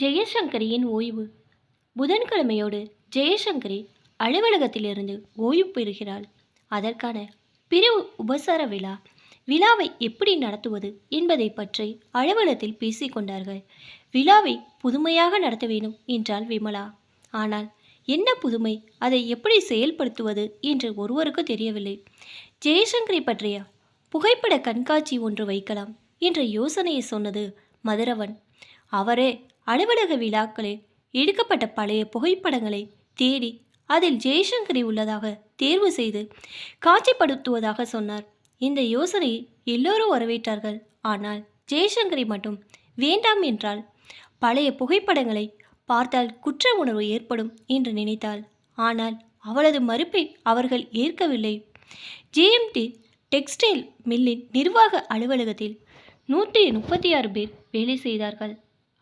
ஜெயசங்கரியின் ஓய்வு. புதன்கிழமையோடு ஜெயசங்கரி அலுவலகத்திலிருந்து ஓய்வு பெறுகிறாள். அதற்கான பிரிவு உபசார விழா விழாவை எப்படி நடத்துவது என்பதை பற்றி அலுவலகத்தில் பேசிக்கொண்டார்கள் விழாவை புதுமையாக நடத்த வேண்டும் என்றாள் விமலா. ஆனால் என்ன புதுமை? அதை எப்படி செயல்படுத்துவது என்று ஒருவருக்கு தெரியவில்லை. ஜெயசங்கரி பற்றிய புகைப்பட கண்காட்சி ஒன்று வைக்கலாம் என்ற யோசனையை சொன்னது மதுரவன். அவரே அலுவலக விழாக்களில் எடுக்கப்பட்ட பழைய புகைப்படங்களை தேடி அதில் ஜெய்சங்கரி உள்ளதாக தேர்வு செய்து காட்சிப்படுத்துவதாக சொன்னார். இந்த யோசனையை எல்லோரும் வரவேற்றார்கள். ஆனால் ஜெயசங்கரி மட்டும் வேண்டாம் என்றால் பழைய புகைப்படங்களை பார்த்தால் குற்ற உணர்வு ஏற்படும் என்று நினைத்தாள். ஆனால் அவளது மறுப்பை அவர்கள் ஏற்கவில்லை. ஜேஎம்டி டெக்ஸ்டைல் மில்லின் நிர்வாக அலுவலகத்தில் நூற்றி முப்பத்தி ஆறு பேர் வேலை செய்தார்கள்.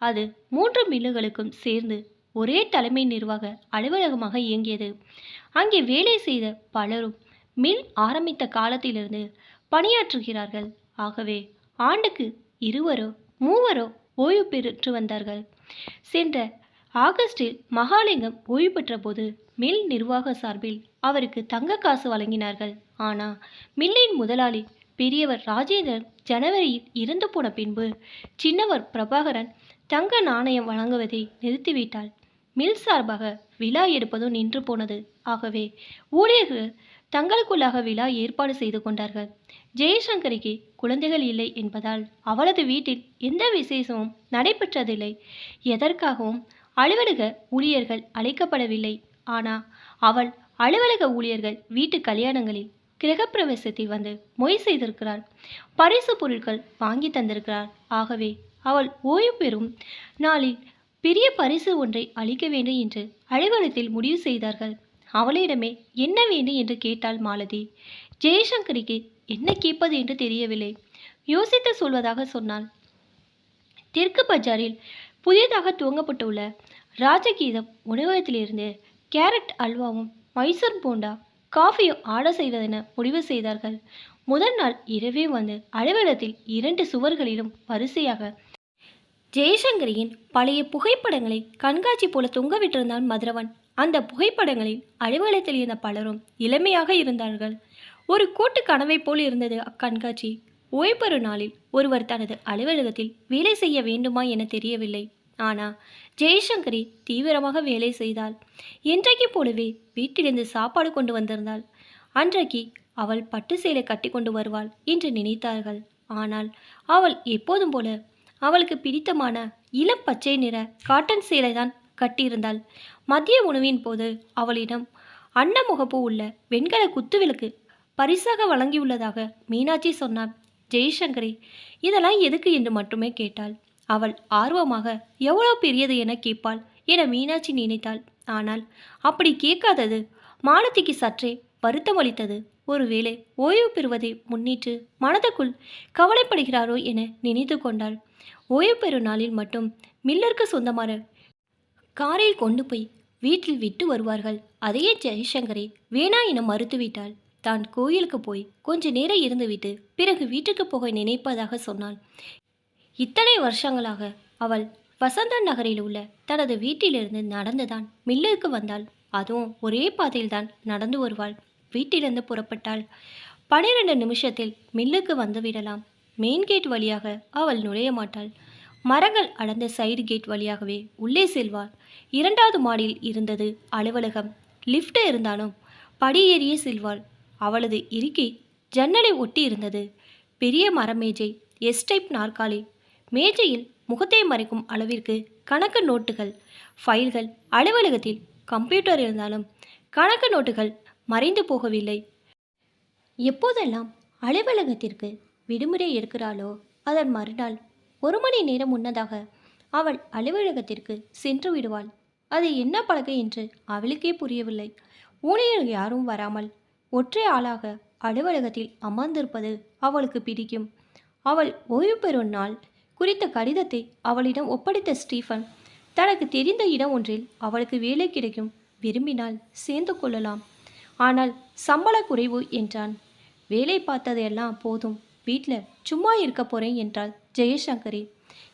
அது மூன்று மில்லுகளுக்கும் சேர்ந்து ஒரே தலைமை நிர்வாக அலுவலகமாக இயங்கியது. அங்கே வேலை செய்த பலரும் மில் ஆரம்பித்த காலத்திலிருந்து பணியாற்றுகிறார்கள். ஆகவே ஆண்டுக்கு இருவரோ மூவரோ ஓய்வு பெற்று வந்தார்கள். சென்ற ஆகஸ்டில் மகாலிங்கம் ஓய்வு பெற்றபோது மில் நிர்வாக சார்பில் அவருக்கு தங்க காசு வழங்கினார்கள். ஆனால் மில்லின் முதலாளி பெரியவர் ராஜேந்திரன் ஜனவரியில் இறந்து போன பின்பு சின்னவர் பிரபாகரன் தங்க நாணயம் வழங்குவதை நிறுத்திவிட்டாள். மில் சார்பாக விழா எடுப்பதும் நின்று போனது. ஆகவே ஊழியர்கள் தங்களுக்குள்ளாக விழா ஏற்பாடு செய்து கொண்டார்கள். ஜெயசங்கரிக்கு குழந்தைகள் இல்லை என்பதால் அவளது வீட்டில் எந்த விசேஷமும் நடைபெற்றதில்லை. எதற்காகவும் அலுவலக ஊழியர்கள் அழைக்கப்படவில்லை. ஆனால் அவள் அலுவலக ஊழியர்கள் வீட்டு கல்யாணங்களில் கிரகப்பிரவேசத்தில் வந்து மொய் செய்திருக்கிறாள். பரிசு பொருட்கள் வாங்கி தந்திருக்கிறாள். ஆகவே அவள் ஓய்வு பெறும் நாளில் பெரிய பரிசு ஒன்றை அளிக்க வேண்டும் என்று அலுவலகத்தில் முடிவு செய்தார்கள். அவளிடமே என்ன வேண்டும் என்று கேட்டாள் மாலதி. ஜெயசங்கரிக்கு என்ன கேட்பது என்று தெரியவில்லை. யோசித்து சொல்வதாக சொன்னாள். தெற்கு பஜாரில் புதியதாக துவங்கப்பட்டுள்ள ராஜகீதம் உணவகத்திலிருந்து கேரட் அல்வாவும் மைசூர் போண்டா காஃபியும் ஆர்டர் செய்வதென முடிவு செய்தார்கள். முதல் நாள் இரவே வந்து அலுவலகத்தில் இரண்டு சுவர்களிலும் வரிசையாக ஜெயசங்கரியின் பழைய புகைப்படங்களை கண்காட்சி போல தொங்க விட்டிருந்தான் மதுரவன். அந்த புகைப்படங்களில் அலுவலகத்தில் இருந்த பலரும் இளமையாக இருந்தார்கள். ஒரு கூட்டு கனவை போல் இருந்தது அக்கண்காட்சி. ஓய்பெறு நாளில் ஒருவர் தனது அலுவலகத்தில் வேலை செய்ய வேண்டுமா என தெரியவில்லை. ஆனால் ஜெயசங்கரி தீவிரமாக வேலை செய்தாள். என்றைக்கு போலவே வீட்டிலிருந்து சாப்பாடு கொண்டு வந்திருந்தாள். அன்றைக்கு அவள் பட்டு சேலை கட்டி கொண்டு வருவாள் என்று நினைத்தார்கள். ஆனால் அவள் எப்போதும் போல அவளுக்கு பிடித்தமான இளம் பச்சை நிற காட்டன் சேலை தான் கட்டியிருந்தாள். மதிய உணவின் போது அவளிடம் அன்னமுகப்பு உள்ள வெண்கல குத்துவிளக்கு பரிசாக வழங்கியுள்ளதாக மீனாட்சி சொன்னான் ஜெய்சங்கரி இதெல்லாம் எதுக்கு என்று மட்டுமே கேட்டாள். அவள் ஆர்வமாக எவ்வளோ பெரியது என கேட்பாள் என மீனாட்சி நினைத்தாள். ஆனால் அப்படி கேட்காதது மாலத்திக்கு சற்றே வருத்தம் அளித்தது. ஒருவேளை ஓய்வு பெறுவதை முன்னிட்டு மனதுக்குள் கவலைப்படுகிறாரோ என நினைத்து கொண்டாள். ஓய்வு பெறும் நாளில் மட்டும் மில்லருக்கு சொந்தமான காரில் கொண்டு போய் வீட்டில் விட்டு வருவார்கள். அதையே ஜெய்சங்கரை வேணா என மறுத்துவிட்டாள். தான் கோயிலுக்கு போய் கொஞ்ச நேரம் இருந்துவிட்டு பிறகு வீட்டுக்கு போக நினைப்பதாக சொன்னாள். இத்தனை வருஷங்களாக அவள் வசந்த நகரில் உள்ள தனது வீட்டிலிருந்து நடந்துதான் மில்லுக்கு வந்தாள். அதுவும் ஒரே பாதையில்தான் நடந்து வருவாள். வீட்டிலிருந்து புறப்பட்டாள். பன்னிரண்டு நிமிஷத்தில் மில்லுக்கு வந்து விடலாம். மெயின் கேட் வழியாக அவள் நுழைய மாட்டாள். மரங்கள் அடர்ந்த சைடு கேட் வழியாகவே உள்ளே செல்வாள். இரண்டாவது மாடியில் இருந்தது அலுவலகம். லிஃப்ட் இருந்தாலும் படியேறியே செல்வாள். அவளது இருக்கை ஜன்னலை ஒட்டி இருந்தது. பெரிய மரமேஜை எஸ்டைப் நாற்காலி. மேஜையில் முகத்தை மறைக்கும் அளவிற்கு கணக்கு நோட்டுகள். ஃபைல்கள் அலுவலகத்தில் கம்ப்யூட்டர் இருந்தாலும் கணக்கு நோட்டுகள் மறைந்து போகவில்லை. எப்போதெல்லாம் அலுவலகத்திற்கு விடுமுறை இருக்கிறாளோ அதன் மறுநாள் ஒரு மணி நேரம் முன்னதாக அவள் அலுவலகத்திற்கு சென்று விடுவாள். அது என்ன பழகை என்று அவளுக்கே புரியவில்லை. ஊழியர் யாரும் வராமல் ஒற்றை ஆளாக அலுவலகத்தில் அமர்ந்திருப்பது அவளுக்கு பிடிக்கும். அவள் ஓய்வு பெறும் நாள் குறித்த கடிதத்தை அவளிடம் ஒப்படைத்த ஸ்டீஃபன் தனக்கு தெரிந்த இடம் ஒன்றில் அவளுக்கு வேலை கிடைக்கும் விரும்பினால் சேர்ந்து கொள்ளலாம். ஆனால் சம்பள குறைவு என்றான். வேலை பார்த்ததெல்லாம் போதும். வீட்டில் சும்மா இருக்க போகிறேன் என்றாள் ஜெயசங்கரி.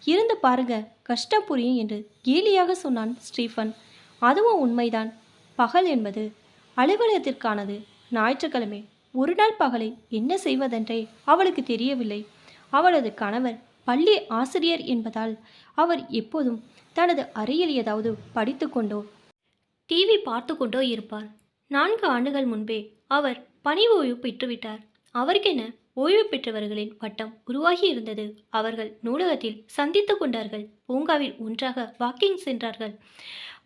இருந்து பாருங்க கஷ்டம் புரியும் என்று கேலியாக சொன்னான் ஸ்டீஃபன். அதுவும் உண்மைதான். பகல் என்பது அலுவலகத்திற்கானது. ஞாயிற்றுக்கிழமை ஒரு நாள் பகலை என்ன செய்வதென்றே அவளுக்கு தெரியவில்லை. அவளது கணவர் பள்ளி ஆசிரியர் என்பதால் அவர் எப்போதும் தனது அறையில் ஏதாவது படித்து கொண்டோ டிவி பார்த்து கொண்டோ இருப்பார். நான்கு ஆண்டுகள் முன்பே அவர் பணி ஓய்வு பெற்றுவிட்டார். அவருக்கென ஓய்வு பெற்றவர்களின் வட்டம் உருவாகி இருந்தது அவர்கள் நூலகத்தில் சந்தித்து கொண்டார்கள். பூங்காவில் ஒன்றாக வாக்கிங் சென்றார்கள்.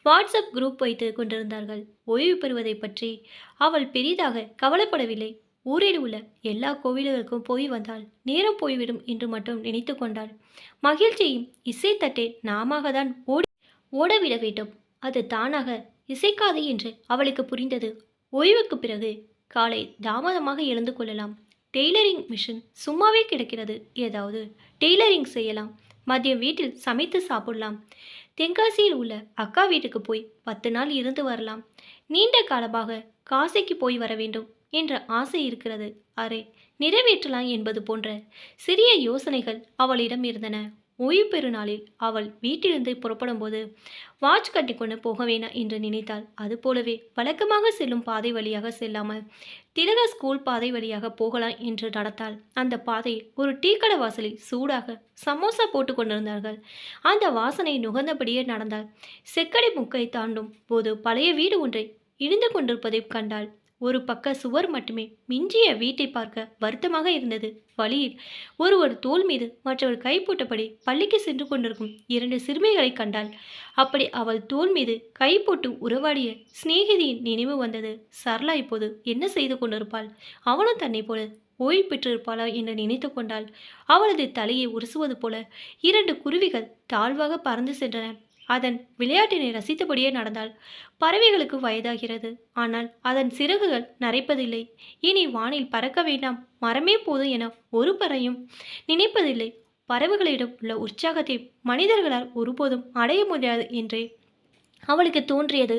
வாட்ஸ்அப் குரூப் வைத்து கொண்டிருந்தார்கள். ஓய்வு பெறுவதை பற்றி அவள் பெரிதாக கவலைப்படவில்லை. ஊரில் உள்ள எல்லா கோவில்களுக்கும் போய் வந்தால் நேரம் போய்விடும் என்று மட்டும் நினைத்து கொண்டாள். மகிழ்ச்சியும் இசைத்தட்டை நாமாக தான் ஓடி ஓடவிட வேண்டும். அது தானாக இசைக்காது என்று அவளுக்கு புரிந்தது. ஓய்வுக்கு பிறகு காலை தாமதமாக எழுந்து கொள்ளலாம். டெய்லரிங் மிஷின் சும்மாவே கிடக்கிறது. ஏதாவது டெய்லரிங் செய்யலாம். மதியம் வீட்டில் சமைத்து சாப்பிடலாம். தென்காசியில் உள்ள அக்கா வீட்டுக்கு போய் பத்து நாள் இருந்து வரலாம். நீண்ட காலமாக காசிக்கு போய் வர வேண்டும் என்ற ஆசை இருக்கிறது. அரே நிறைவேற்றலாம் என்பது போன்ற சிறிய யோசனைகள் அவளிடம் இருந்தன. ஓய்வு பெருநாளில் அவள் வீட்டிலிருந்து புறப்படும்போது வாட்ச் கட்டிக்கொண்டு போக வேணாம் என்று நினைத்தாள். அதுபோலவே வழக்கமாக செல்லும் பாதை வழியாக செல்லாமல் திலக ஸ்கூல் பாதை வழியாக போகலாம் என்று நடத்தாள். அந்த பாதையில் ஒரு டீக்கடை வாசலில் சூடாக சமோசா போட்டு கொண்டிருந்தார்கள். அந்த வாசனை நுகர்ந்தபடியே நடந்தாள். செக்கடை முக்கை தாண்டும் போது பழைய வீடு ஒன்றை இடிந்து கொண்டிருப்பதை கண்டாள். ஒரு பக்க சுவர் மட்டுமே மிஞ்சிய வீட்டை பார்க்க வருத்தமாக இருந்தது. வழியில் ஒருவர் தோல் மீது மற்றவர் கை போட்டபடி பள்ளிக்கு சென்று கொண்டிருக்கும் இரண்டு சிறுமிகளை கண்டாள். அப்படி அவள் தோல் மீது கை போட்டு உறவாடிய சிநேகிதியின் நினைவு வந்தது. சரளா இப்போது என்ன செய்து கொண்டிருப்பாள்? அவளும் தன்னை போல ஓய்வு பெற்றிருப்பாளா என்று நினைத்து கொண்டாள். அவளது தலையை உரசுவது போல இரண்டு குருவிகள் தாழ்வாக பறந்து சென்றன. அதன் விளையாட்டினை ரசித்தபடியே நடந்தாள். பறவைகளுக்கு வயதாகிறது. ஆனால் அதன் சிறகுகள் நரைப்பதில்லை. இனி வானில் பறக்க வேண்டாம். மரமே போதும் என ஒரு பறையும் நினைப்பதில்லை. பறவைகளிடம் உள்ள உற்சாகத்தை மனிதர்களால் ஒருபோதும் அடைய முடியாது என்றே அவளுக்கு தோன்றியது.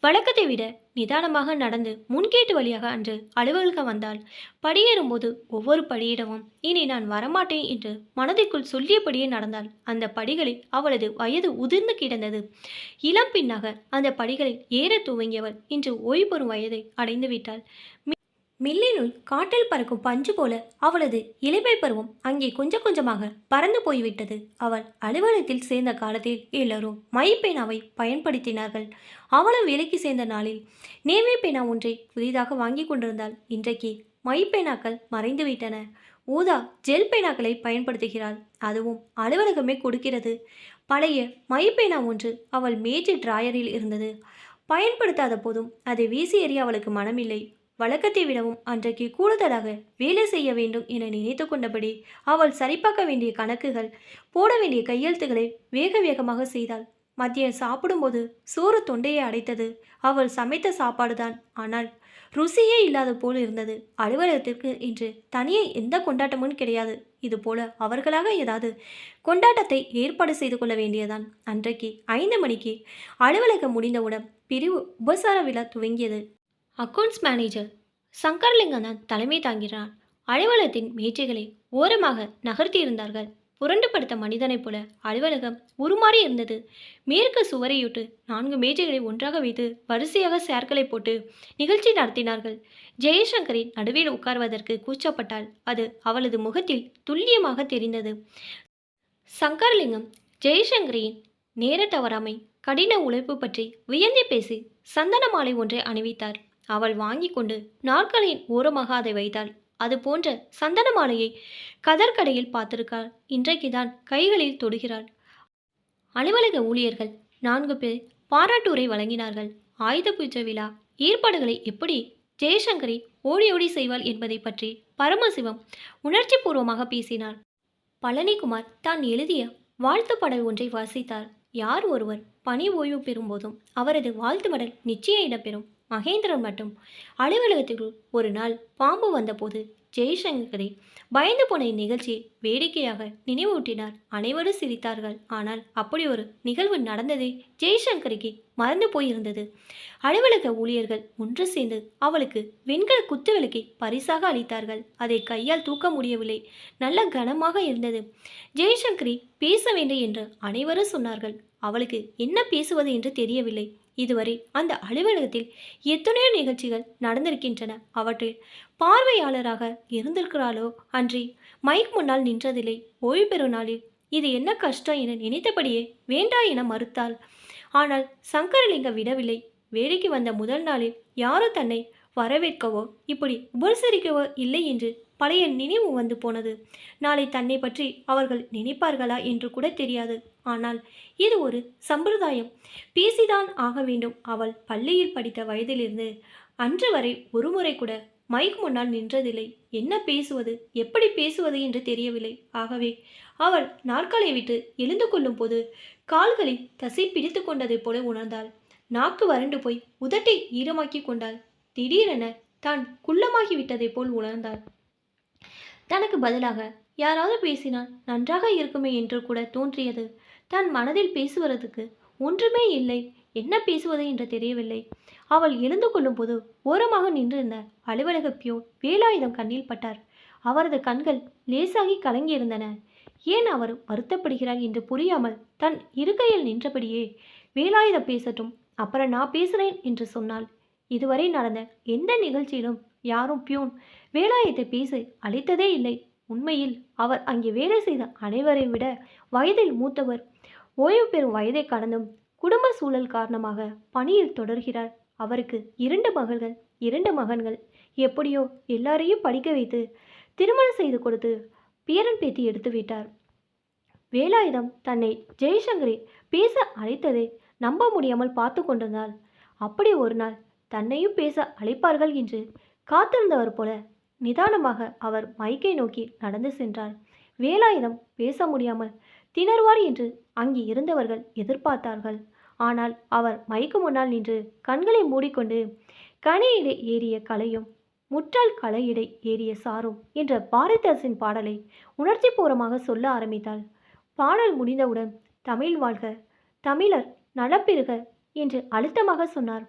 வழக்கத்தை விட நிதானமாக நடந்து முன்கேட்டு வழியாக அன்று அலுவலகம் வந்தாள். படியேறும்போது ஒவ்வொரு படியிடமும் இனி நான் வரமாட்டேன் என்று மனதிற்குள் சொல்லியபடியே நடந்தாள். அந்த படிகளில் அவளது வயது உதிர்ந்து கிடந்தது. இளம் பின்னாக அந்த படிகளில் ஏற துவங்கியவள் இன்று ஓய்வு பெறும் வயதை அடைந்து விட்டாள் மில்லினுள் காற்றில் பறக்கும் பஞ்சு போல அவளது இளமை பருவம் அங்கே கொஞ்சம் கொஞ்சமாக பறந்து போய்விட்டது. அவள் அலுவலகத்தில் சேர்ந்த காலத்தில் எல்லோரும் மை பயன்படுத்தினார்கள். அவளும் வேலைக்கு சேர்ந்த நாளில் நேமை பேனா ஒன்றை புதிதாக வாங்கி கொண்டிருந்தாள். இன்றைக்கு மை மறைந்துவிட்டன மறைந்து விட்டன. ஊதா ஜெல் பேனாக்களை பயன்படுத்துகிறாள். அதுவும் அலுவலகமே கொடுக்கிறது. பழைய மை ஒன்று அவள் மேஜை டிராயரில் இருந்தது. பயன்படுத்தாத போதும் அதை வீசி எறிய அவளுக்கு மனமில்லை. வழக்கத்தை விடவும் அன்றைக்கு கூடுதலாக வேலை செய்ய வேண்டும் என நினைத்து கொண்டபடி அவள் சரிபார்க்க வேண்டிய கணக்குகள் போட வேண்டிய கையெழுத்துக்களை வேக வேகமாக செய்தாள். மதியம் சாப்பிடும்போது சோறு தொண்டையை அடைத்தது. அவள் சமைத்த சாப்பாடுதான். ஆனால் ருசியே இல்லாத போல் இருந்தது. அலுவலகத்திற்கு இன்று தனியே எந்த கொண்டாட்டமும் கிடையாது. இதுபோல அவர்களாக ஏதாவது கொண்டாட்டத்தை ஏற்பாடு செய்து கொள்ள வேண்டியதான் அன்றைக்கு ஐந்து மணிக்கு அலுவலகம் முடிந்தவுடன் பிரிவு உபசார விழா துவங்கியது. அக்கவுண்ட்ஸ் மேனேஜர் சங்கர்லிங்கம் தான் தலைமை தாங்கினார். அலுவலகத்தின் மேஜைகளை ஓரமாக நகர்த்தியிருந்தார்கள் புரண்டு படுத்த மனிதனைப் போல அலுவலகம் உருமாறி இருந்தது. மேற்கு சுவரையொட்டு நான்கு மேஜைகளை ஒன்றாக வைத்து வரிசையாக சேர்களை போட்டு நிகழ்ச்சி நடத்தினார்கள். ஜெயசங்கரின் நடுவில் உட்கார்வதற்கு கூச்சப்பட்டால் அது அவளது முகத்தில் துல்லியமாக தெரிந்தது. சங்கர்லிங்கம் ஜெயசங்கரின் நேர தவறாமை கடின உழைப்பு பற்றி வியந்தி பேசி சந்தன மாலை ஒன்றை அணிவித்தார். அவள் வாங்கி கொண்டு நாற்காலியின் ஓரமாக அதை வைத்தாள். அது போன்ற சந்தன மாலையை கதர்கடையில் பார்த்திருக்காள். இன்றைக்குதான் கைகளில் தொடுகிறாள். அலுவலக ஊழியர்கள் நான்கு பேர் பாராட்டுரை வழங்கினார்கள். ஆயுத பூஜை விழா ஏற்பாடுகளை எப்படி ஜெயசங்கரி ஓடி ஓடி செய்வாள் என்பதை பற்றி பரமசிவம் உணர்ச்சி பூர்வமாக பேசினார். பழனிக்குமார் தான் எழுதிய வாழ்த்து பாடல் ஒன்றை வாசித்தார். யார் ஒருவர் பணி ஓய்வு பெறும்போதும் அவரது வாழ்த்து மடல் நிச்சய இடம்பெறும். மகேந்திரன் மட்டும். அலுவலகத்திற்குள் ஒரு நாள் பாம்பு வந்தபோது ஜெய்சங்கரை பயந்து போன இந்நிகழ்ச்சி வேடிக்கையாக நினைவூட்டினார். அனைவரும் சிரித்தார்கள். ஆனால் அப்படி ஒரு நிகழ்வு நடந்ததே ஜெய்சங்கருக்கு மறந்து போயிருந்தது. அலுவலக ஊழியர்கள் ஒன்று சேர்ந்து அவளுக்கு வெண்கல குத்துவிளக்கை பரிசாக அளித்தார்கள். அதை கையால் தூக்க முடியவில்லை. நல்ல கனமாக இருந்தது. ஜெய்சங்கரி பேச வேண்டும் என்று அனைவரும் சொன்னார்கள். அவளுக்கு என்ன பேசுவது என்று தெரியவில்லை. இதுவரை அந்த அலுவலகத்தில் எத்தனையோ நிகழ்ச்சிகள் நடந்திருக்கின்றன. அவற்றில் பார்வையாளராக இருந்திருக்கிறாளோ அன்றி மைக் முன்னால் நின்றதில்லை. ஓய்வு பெறும் நாளில் இது என்ன கஷ்டம் என நினைத்தபடியே வேண்டா என மறுத்தாள். ஆனால் சங்கரலிங்க விடவில்லை. வேலைக்கு வந்த முதல் நாளில் யாரோ தன்னை வரவேற்கவோ இப்படி உபசரிக்கவோ இல்லை என்று பழைய நினைவு வந்து போனது. நாளை தன்னை பற்றி அவர்கள் நினைப்பார்களா என்று கூட தெரியாது. ஆனால் இது ஒரு சம்பிரதாயம். பேசிதான் ஆக வேண்டும். அவள் பள்ளியில் படித்த வயதிலிருந்து அன்று வரை ஒருமுறை கூட மைக் முன்னால் நின்றதில்லை. என்ன பேசுவது? எப்படி பேசுவது என்று தெரியவில்லை. ஆகவே அவள் நாற்காலை விட்டு எழுந்து கொள்ளும் போது கால்களில் தசை பிடித்து கொண்டதைப் போல உணர்ந்தாள். நாக்கு வறண்டு போய் உதட்டை ஈரமாக்கி கொண்டாள். திடீரென தான் குள்ளமாகிவிட்டதைப் போல் உணர்ந்தாள். தனக்கு பதிலாக யாராவது பேசினால் நன்றாக இருக்குமே என்று கூட தோன்றியது. தன் மனதில் பேசுவதற்கு ஒன்றுமே இல்லை. என்ன பேசுவது என்று தெரியவில்லை. அவள் எழுந்து கொள்ளும்போது ஓரமாக நின்றிருந்த அலுவலக பியோன் வேலாயுதம் கண்ணில் பட்டார். அவரது கண்கள் லேசாகி கலங்கியிருந்தன. ஏன் அவர் வருத்தப்படுகிறார் என்று புரியாமல் தன் இருக்கையில் நின்றபடியே வேலாயுதம் பேசட்டும் அப்புறம் நான் பேசுகிறேன் என்று சொன்னாள். இதுவரை நடந்த எந்த நிகழ்ச்சியிலும் யாரும் பியூன். வேலாயத்தை பேச அழைத்ததே இல்லை. உண்மையில் அவர் அங்கே வேலை செய்த அனைவரை விட வயதில் மூத்தவர். ஓய்வு பெறும் வயதை கடந்தும் குடும்ப சூழல் காரணமாக பணியில் தொடர்கிறார். அவருக்கு இரண்டு மகள்கள் இரண்டு மகன்கள். எப்படியோ எல்லாரையும் படிக்க வைத்து திருமணம் செய்து கொடுத்து பேரன் பேத்தி எடுத்து விட்டார். வேலாயுதம் தன்னை ஜெய்சங்கரை பேச அழைத்ததை நம்ப முடியாமல் பார்த்து கொண்டிருந்தாள் அப்படி ஒரு நாள் தன்னையும் பேச அழைப்பார்கள் என்று காத்திருந்தவர் போல நிதானமாக அவர் மைக்கை நோக்கி நடந்து சென்றார். வேலாயுதம் பேச முடியாமல் திணறுவார் என்று அங்கே இருந்தவர்கள் எதிர்பார்த்தார்கள். ஆனால் அவர் மைக்கு முன்னால் நின்று கண்களை மூடிக்கொண்டு கனையிடை ஏறிய கலையும் முற்றால் கலையிடை ஏறிய சாரும் என்ற பாரதிதாசன் பாடலை உணர்ச்சிபூர்வமாக சொல்ல ஆரம்பித்தாள். பாடல் முடிந்தவுடன் தமிழ் வாழ்க தமிழர் நலப்பெறுக என்று அழுத்தமாக சொன்னார்.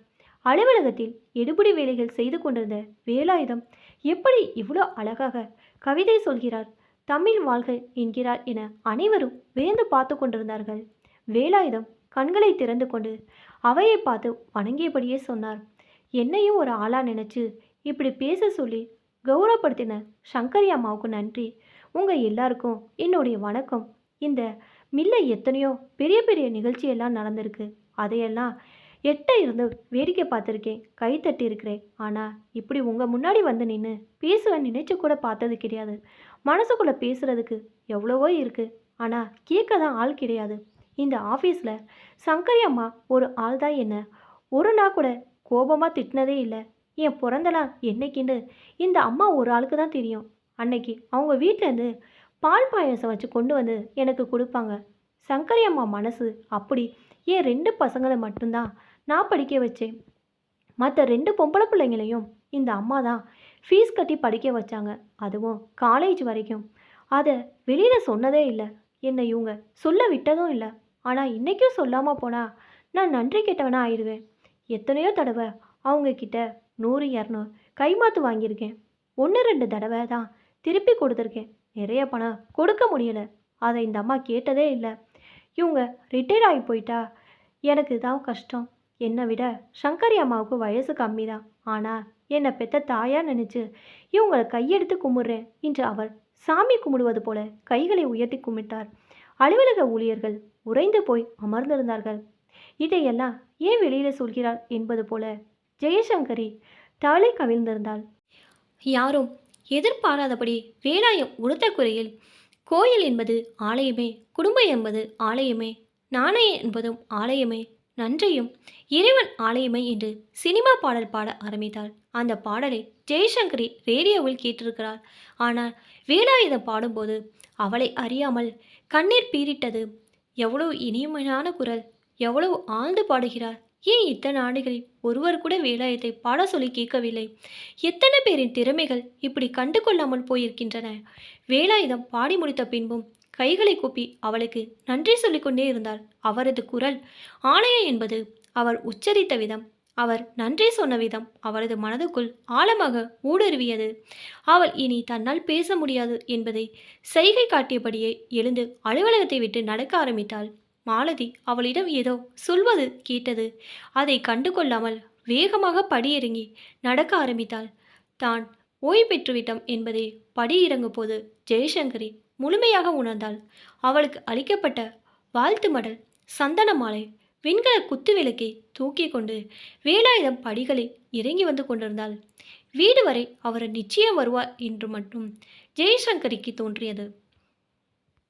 அலுவலகத்தில் எடுபிடி வேலைகள் செய்து கொண்டிருந்த வேலாயுதம் எப்படி இவ்வளோ அழகாக கவிதை சொல்கிறார் தமிழ் வாழ்க என்கிறார் என அனைவரும் வியந்து பார்த்து கொண்டிருந்தார்கள். வேலாயுதம் கண்களை திறந்து கொண்டு அவையை பார்த்து வணங்கியபடியே சொன்னார் என்னையும் ஒரு ஆளா நினைச்சு இப்படி பேச சொல்லி கௌரவப்படுத்தின சங்கரி அம்மாவுக்கு நன்றி. உங்கள் எல்லாருக்கும் என்னுடைய வணக்கம். இந்த மில்ல எத்தனையோ பெரிய பெரிய நிகழ்ச்சியெல்லாம் நடந்திருக்கு. அதையெல்லாம் எட்ட இருந்து வேடிக்கை பார்த்துருக்கேன் கை தட்டி இருக்கிறேன். ஆனால் இப்படி உங்கள் முன்னாடி வந்து நின்று பேசுவேன் நினைச்சு கூட பார்த்தது கிடையாது. மனசுக்குள்ளே பேசுகிறதுக்கு எவ்வளவோ இருக்குது ஆனால் கேட்க தான் ஆள் கிடையாது. இந்த ஆஃபீஸில் சங்கரி அம்மா ஒரு ஆள் தான் என்ன? ஒரு நாள் கூட கோபமாக திட்டினதே இல்லை. என் பிறந்தலாம் என்னைக்குன்னு இந்த அம்மா ஒரு ஆளுக்கு தான் தெரியும். அன்னைக்கு அவங்க வீட்டிலேருந்து பால் பாயாசம் வச்சு கொண்டு வந்து எனக்கு கொடுப்பாங்க. சங்கரி அம்மா மனசு அப்படி என் ரெண்டு பசங்களை மட்டும்தான் நான் படிக்க வச்சேன். மற்ற ரெண்டு பொம்பளை பிள்ளைங்களையும் இந்த அம்மா தான் ஃபீஸ் கட்டி படிக்க வச்சாங்க. அதுவும் காலேஜ் வரைக்கும். அதை வெளியில் சொன்னதே இல்லை. என்னை இவங்க சொல்ல விட்டதும் இல்லை. ஆனால் இன்றைக்கும் சொல்லாமல் போனால் நான் நன்றி கெட்டவனா ஆயிடுவேன். எத்தனையோ தடவை அவங்கக்கிட்ட நூறு இரநூறு கைமாத்து வாங்கியிருக்கேன். ஒன்று ரெண்டு தடவை தான் திருப்பி கொடுத்துருக்கேன். நிறைய பணம் கொடுக்க முடியலை. அதை இந்த அம்மா கேட்டதே இல்லை. இவங்க ரிட்டையர் ஆகி போயிட்டா எனக்கு தான் கஷ்டம். என்னை விட சங்கரி அம்மாவுக்கு வயசு கம்மி தான் ஆனால் என்னை பெத்த தாயா நினச்சி இவங்களை கையெடுத்து கும்பிட்றேன் என்று அவர் சாமி கும்பிடுவது போல கைகளை உயர்த்தி கும்பிட்டார். அலுவலக ஊழியர்கள் உறைந்து போய் அமர்ந்திருந்தார்கள். இதையெல்லாம் ஏன் வெளியில் சொல்கிறார் என்பது போல ஜெயசங்கரி தலை கவிழ்ந்திருந்தாள். யாரும் எதிர்பாராதபடி வேலாயம் உடுத்த குறையில் கோயில் என்பது ஆலயமே குடும்பம் என்பது ஆலயமே நாணயம் என்பதும் ஆலயமே நன்றியும். இறைவன் ஆலயமை என்று சினிமா பாடல் பாட ஆரம்பித்தார் அந்த பாடலை ஜெய்சங்கரி ரேடியோவில் கேட்டிருக்கிறார். ஆனால் வேலாயுதம் பாடும்போது அவளை அறியாமல் கண்ணீர் பீரிட்டது எவ்வளவு இனிமையான குரல் எவ்வளவு ஆழ்ந்து பாடுகிறார். ஏன் இத்தனை ஆண்டுகளில் ஒருவர் கூட வேலாயத்தை பாட சொல்லி கேட்கவில்லை? எத்தனை பேரின் திறமைகள் இப்படி கண்டு கொள்ளாமல் போயிருக்கின்றன? வேலாயுதம் பாடி முடித்த பின்பும் கைகளை கூப்பி அவளுக்கு நன்றி சொல்லிக்கொண்டே இருந்தார் அவரது குரல் ஆணைய என்பது அவர் உச்சரித்த விதம் அவர் நன்றி சொன்ன விதம் அவரது மனதுக்குள் ஆழமாக ஊடுருவியது. அவள் இனி தன்னால் பேச முடியாது என்பதை செய்கை காட்டியபடியே எழுந்து அலுவலகத்தை விட்டு நடக்க ஆரம்பித்தாள். மாலதி அவளிடம் ஏதோ சொல்வது கேட்டது. அதை கண்டு கொள்ளாமல் வேகமாக படியிறங்கி நடக்க ஆரம்பித்தாள். தான் ஓய்வு பெற்றுவிட்டோம் என்பதை படியிறங்கும் போது ஜெயசங்கரி முழுமையாக உணர்ந்தாள். அவளுக்கு அளிக்கப்பட்ட வாழ்த்து மடல் சந்தன மாலை வெண்கல குத்து விளக்கை தூக்கி கொண்டு வேலாயுதம் படிகளில் இறங்கி வந்து கொண்டிருந்தாள். வீடு வரை அவர் நிச்சயம் வருவார் என்று மட்டும் ஜெயசங்கரிக்கு தோன்றியது.